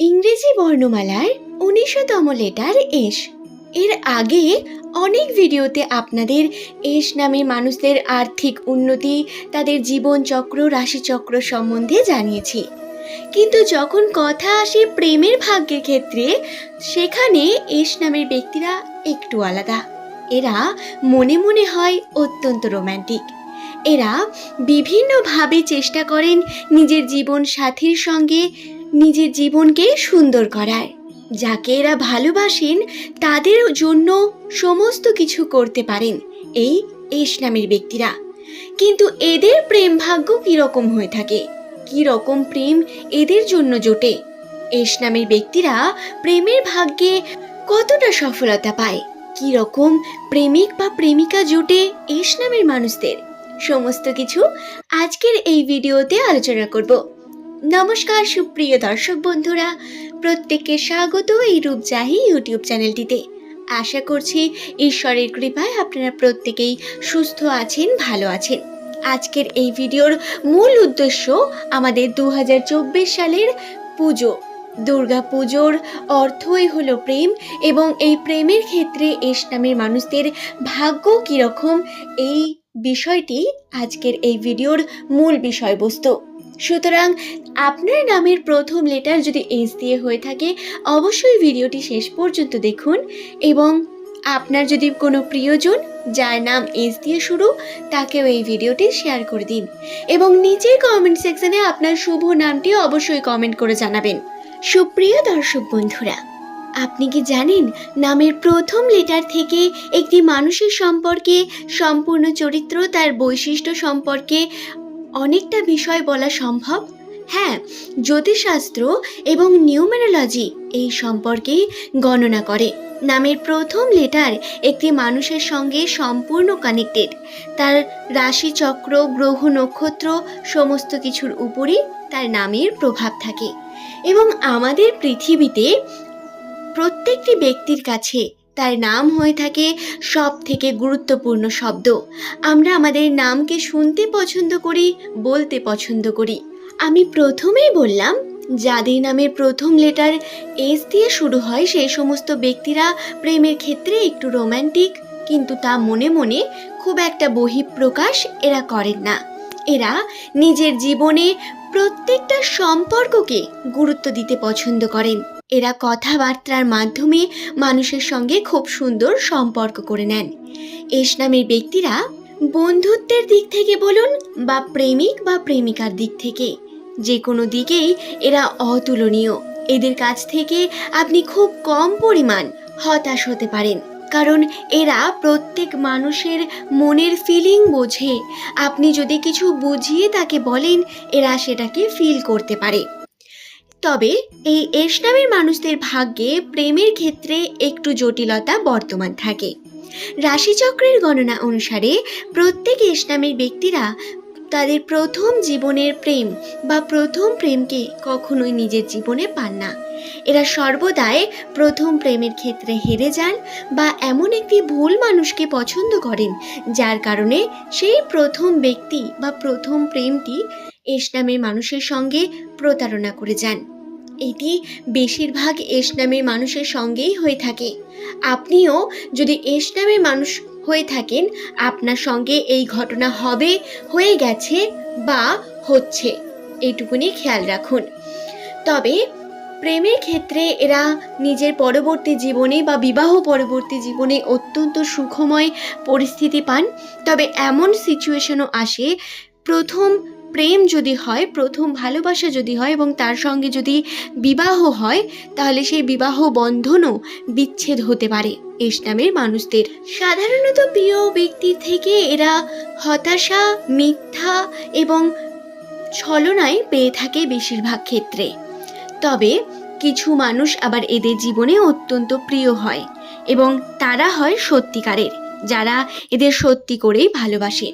ইংরেজি বর্ণমালার উনিশতম letter S. এর আগে অনেক ভিডিওতে আপনাদের এস নামে মানুষদের আর্থিক উন্নতি, তাদের জীবনচক্র, রাশিচক্র সম্বন্ধে জানিয়েছি। কিন্তু যখন কথা আসে প্রেমের ভাগ্যের ক্ষেত্রে, সেখানে এস নামের ব্যক্তিরা একটু আলাদা। এরা মনে মনে হয় অত্যন্ত রোম্যান্টিক। এরা বিভিন্নভাবে চেষ্টা করেন নিজের জীবন সাথীর সঙ্গে নিজের জীবনকে সুন্দর করায়। যাকে এরা ভালোবাসেন, তাদের জন্য সমস্ত কিছু করতে পারেন এই এস নামের ব্যক্তিরা। কিন্তু এদের প্রেম ভাগ্য কীরকম হয়ে থাকে? কী রকম প্রেম এদের জন্য জোটে? এস নামের ব্যক্তিরা প্রেমের ভাগ্যে কতটা সফলতা পায়? কী রকম প্রেমিক বা প্রেমিকা জোটে এস নামের মানুষদের? সমস্ত কিছু আজকের এই ভিডিওতে আলোচনা করব। নমস্কার, সুপ্রিয় দর্শক বন্ধুরা, প্রত্যেককে স্বাগত এই রূপজাহি ইউটিউব চ্যানেলটিতে। আশা করছি ঈশ্বরের কৃপায় আপনারা প্রত্যেকেই সুস্থ আছেন, ভালো আছেন। আজকের এই ভিডিওর মূল উদ্দেশ্য আমাদের দু হাজার চব্বিশ সালের পুজো। দুর্গা পুজোর অর্থই হলো প্রেম এবং এই প্রেমের ক্ষেত্রে এস নামের মানুষদের ভাগ্য কীরকম, এই বিষয়টি আজকের এই ভিডিওর মূল বিষয়বস্তু। সুতরাং আপনার নামের প্রথম লেটার যদি এস দিয়ে হয়ে থাকে, অবশ্যই ভিডিওটি শেষ পর্যন্ত দেখুন এবং আপনার যদি কোনো প্রিয়জন যার নাম এস দিয়ে শুরু, তাকেও এই ভিডিওটি শেয়ার করে দিন এবং নিচের কমেন্ট সেকশনে আপনার শুভ নামটি অবশ্যই কমেন্ট করে জানাবেন। সুপ্রিয় দর্শক বন্ধুরা, আপনি কি জানেন নামের প্রথম লেটার থেকে একটি মানুষের সম্পর্কে, সম্পূর্ণ চরিত্র তার বৈশিষ্ট্য সম্পর্কে অনেকটা বিষয় বলা সম্ভব? হ্যাঁ জ্যোতিষশাস্ত্র এবং নিউমেরোলজি এই সম্পর্কেই গণনা করে। নামের প্রথম লেটার একটি মানুষের সঙ্গে সম্পূর্ণ কানেক্টেড তার রাশিচক্র, গ্রহ নক্ষত্র সমস্ত কিছুর উপরই তার নামের প্রভাব থাকে। এবং আমাদের পৃথিবীতে প্রত্যেকটি ব্যক্তির কাছে তার নাম হয়ে থাকে সব থেকে গুরুত্বপূর্ণ শব্দ। আমরা আমাদের নামকে শুনতে পছন্দ করি, বলতে পছন্দ করি। আমি প্রথমেই বললাম, যাদের নামের প্রথম লেটার এস দিয়ে শুরু হয়, সেই সমস্ত ব্যক্তিরা প্রেমের ক্ষেত্রে একটু রোম্যান্টিক কিন্তু তা মনে মনে খুব একটা বহিঃপ্রকাশ এরা করেন না। এরা নিজের জীবনে প্রত্যেকটা সম্পর্ককে গুরুত্ব দিতে পছন্দ করেন। এরা কথাবার্তার মাধ্যমে মানুষের সঙ্গে খুব সুন্দর সম্পর্ক করে নেন। এস নামের ব্যক্তিরা বন্ধুত্বের দিক থেকে বলুন বা প্রেমিক বা প্রেমিকার দিক থেকে, যে কোনো দিকেই এরা অতুলনীয়। এদের কাছ থেকে আপনি খুব কম পরিমাণ হতাশ হতে পারেন, কারণ এরা প্রত্যেক মানুষের মনের ফিলিং বোঝে। আপনি যদি কিছু বুঝিয়ে তাকে বলেন, এরা সেটাকে ফিল করতে পারে। তবে এই এস নামের মানুষদের ভাগ্যে প্রেমের ক্ষেত্রে একটু জটিলতা বর্তমান থাকে। রাশিচক্রের গণনা অনুসারে প্রত্যেক এস নামের ব্যক্তিরা তাদের প্রথম জীবনের প্রেম বা প্রথম প্রেমকে কখনোই নিজের জীবনে পান না। এরা সর্বদাই প্রথম প্রেমের ক্ষেত্রে হেরে যান বা এমন একটি ভুল মানুষকে পছন্দ করেন, যার কারণে সেই প্রথম ব্যক্তি বা প্রথম প্রেমটি এস নামের মানুষের সঙ্গে প্রতারণা করে যান। এটি বেশিরভাগ এস নামের মানুষের সঙ্গেই হয়ে থাকে। আপনিও যদি এস নামের মানুষ হয়ে থাকেন, আপনার সঙ্গে এই ঘটনা হবে, হয়ে গেছে বা হচ্ছে এইটুকুনি খেয়াল রাখুন। তবে প্রেমের ক্ষেত্রে এরা নিজের পরবর্তী জীবনে বা বিবাহ পরবর্তী জীবনে অত্যন্ত সুখময় পরিস্থিতি পান। তবে এমন সিচুয়েশনও আসে, প্রথম প্রেম যদি হয়, প্রথম ভালোবাসা যদি হয় এবং তার সঙ্গে যদি বিবাহ হয়, তাহলে সেই বিবাহ বন্ধনও বিচ্ছেদ হতে পারে। এস নামের মানুষদের সাধারণত প্রিয় ব্যক্তির থেকে এরা হতাশা, মিথ্যা এবং ছলনায় পেয়ে থাকে বেশিরভাগ ক্ষেত্রে। তবে কিছু মানুষ আবার এদের জীবনে অত্যন্ত প্রিয় হয় এবং তারা হয় সত্যিকারের, যারা এদের সত্যি করেই ভালোবাসে।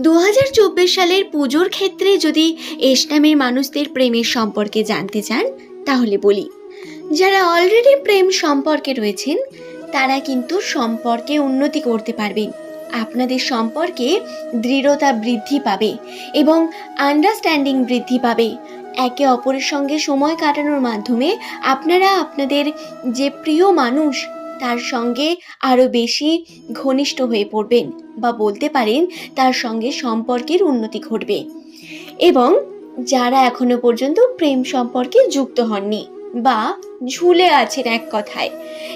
দু হাজার চব্বিশ সালের পুজোর ক্ষেত্রে যদি এসনামের মানুষদের প্রেমের সম্পর্কে জানতে চান, তাহলে বলি। যারা অলরেডি প্রেম সম্পর্কে রয়েছেন, তারা কিন্তু সম্পর্কে উন্নতি করতে পারবেন। আপনাদের সম্পর্কে দৃঢ়তা বৃদ্ধি পাবে এবং আন্ডারস্ট্যান্ডিং বৃদ্ধি পাবে। একে অপরের সঙ্গে সময় কাটানোর মাধ্যমে আপনারা আপনাদের যে প্রিয় মানুষ তার সঙ্গে আরও বেশি ঘনিষ্ঠ হয়ে পড়বেন বা বলতে পারেন তার সঙ্গে সম্পর্কের উন্নতি ঘটবে। এবং যারা এখনও পর্যন্ত প্রেম সম্পর্কে যুক্ত হননি বা ঝুলে আছেন এক কথায়,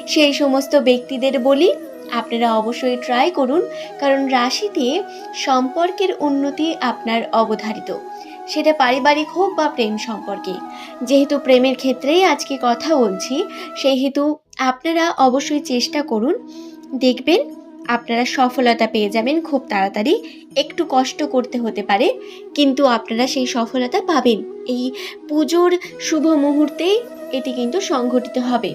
সেই সমস্ত ব্যক্তিদের বলি আপনারা অবশ্যই ট্রাই করুন, কারণ রাশিতে সম্পর্কের উন্নতি আপনার অবধারিত। সেটা পারিবারিক হোক বা প্রেম সম্পর্কে। যেহেতু প্রেমের ক্ষেত্রেই আজকে কথা বলছি, সেহেতু আপনারা অবশ্যই চেষ্টা করুন। দেখবেন আপনারা সফলতা পেয়ে যাবেন খুব তাড়াতাড়ি। একটু কষ্ট করতে হতে পারে, কিন্তু আপনারা সেই সফলতা পাবেন। এই পুজোর শুভ মুহূর্তেই এটি কিন্তু সংঘটিত হবে।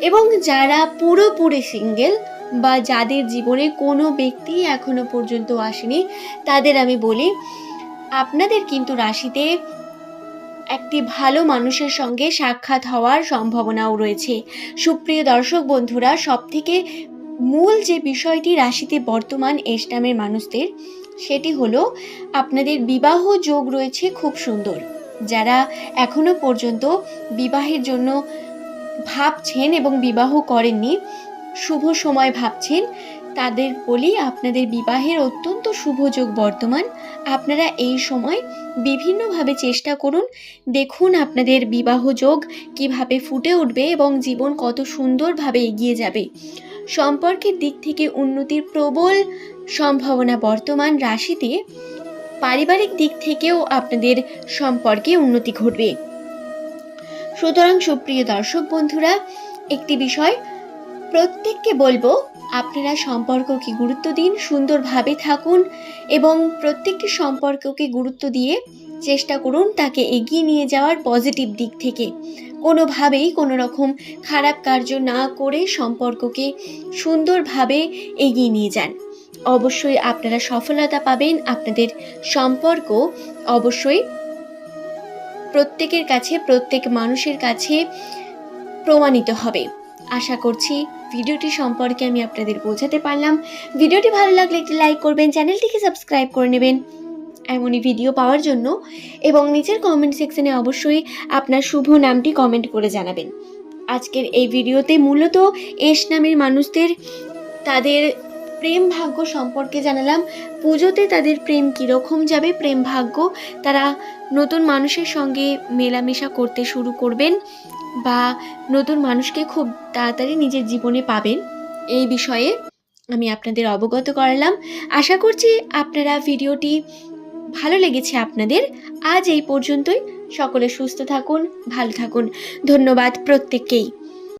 এবং যারা পুরোপুরি সিঙ্গেল বা যাদের জীবনে কোনো ব্যক্তি এখনও পর্যন্ত আসেনি, তাদের আমি বলি, আপনাদের কিন্তু রাশিতে একটি ভালো মানুষের সঙ্গে সাক্ষাৎ হওয়ার সম্ভাবনাও রয়েছে। সুপ্রিয় দর্শক বন্ধুরা, সবথেকে মূল যে বিষয়টি রাশিতে বর্তমান এস নামের মানুষদের, সেটি হলো আপনাদের বিবাহ যোগ রয়েছে খুব সুন্দর। যারা এখনও পর্যন্ত বিবাহের জন্য ভাবছেন এবং বিবাহ করেননি, শুভ সময় ভাবছেন তাদের বলি আপনাদের বিবাহের অত্যন্ত শুভ যোগ বর্তমান। আপনারা এই সময় বিভিন্নভাবে চেষ্টা করুন। দেখুন আপনাদের বিবাহ যোগ কীভাবে ফুটে উঠবে এবং জীবন কত সুন্দরভাবে এগিয়ে যাবে। সম্পর্কের দিক থেকে উন্নতির প্রবল সম্ভাবনা বর্তমান রাশিতে পারিবারিক দিক থেকেও আপনাদের সম্পর্কে উন্নতি ঘটবে। সুতরাং সুপ্রিয় দর্শক বন্ধুরা, একটি বিষয় প্রত্যেককে বলব, আপনারা সম্পর্ককে গুরুত্ব দিন, সুন্দরভাবে থাকুন এবং প্রত্যেকটি সম্পর্ককে গুরুত্ব দিয়ে চেষ্টা করুন তাকে এগিয়ে নিয়ে যাওয়ার পজিটিভ দিক থেকে। কোনোভাবেই কোনো রকম খারাপ কার্য না করে সম্পর্ককে সুন্দরভাবে এগিয়ে নিয়ে যান। অবশ্যই আপনারা সফলতা পাবেন, আপনাদের সম্পর্ক অবশ্যই প্রত্যেকের কাছে, প্রত্যেক মানুষের কাছে প্রমাণিত হবে। আশা করছি ভিডিওটি সম্পর্কে আমি আপনাদের বোঝাতে পারলাম। ভিডিওটি ভালো লাগলে একটি লাইক করবেন, চ্যানেলটিকে সাবস্ক্রাইব করে নেবেন। এমনই ভিডিও পাওয়ার জন্য এবং নিচের কমেন্ট সেকশনে অবশ্যই আপনার শুভ নামটি কমেন্ট করে জানাবেন। আজকের এই ভিডিওতে মূলত এস নামের মানুষদের তাদের প্রেম ভাগ্য সম্পর্কে জানালাম। পুজোতে তাদের প্রেম কীরকম যাবে, প্রেম ভাগ্য তারা নতুন মানুষের সঙ্গে মেলামেশা করতে শুরু করবেন। বা নতুন মানুষকে খুব তাড়াতাড়ি নিজের জীবনে পাবেন। এই বিষয়ে আমি আপনাদের অবগত করালাম। আশা করছি আপনারা ভিডিওটি ভালো লেগেছে আপনাদের। আজ এই পর্যন্তই। সকলে সুস্থ থাকুন, ভালো থাকুন। ধন্যবাদ প্রত্যেককেই।